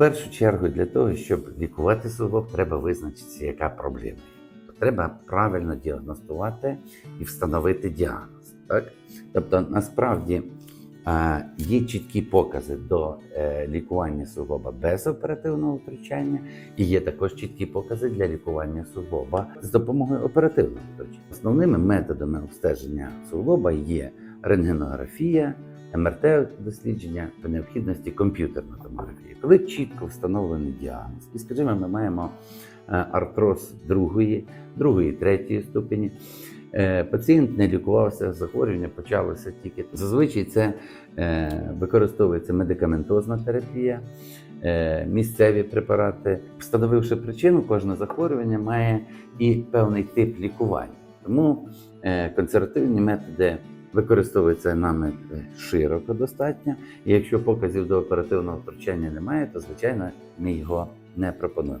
першу чергу для того, щоб лікувати суглоб, треба визначитися, яка проблема. є. Треба правильно діагностувати і встановити діагноз. Так? Тобто, насправді е, є чіткі покази до е, лікування суглоба без оперативного втручання, і є також чіткі покази для лікування суглоба з допомогою оперативного втручання. Основними методами обстеження суглоба є рентгенографія, МРТ-дослідження по необхідності комп'ютерна томографія, коли чітко встановлений діагноз. І, скажімо, ми маємо е, артроз другої, другої, третьої ступені. Е, Пацієнт не лікувався, захворювання почалося тільки. Зазвичай це е, використовується медикаментозна терапія, місцеві препарати. Встановивши причину, кожне захворювання має і певний тип лікування. Тому консервативні методи використовуються нами е, широко достатньо. І якщо показів до оперативного втручання немає, то звичайно ми його не пропонуємо.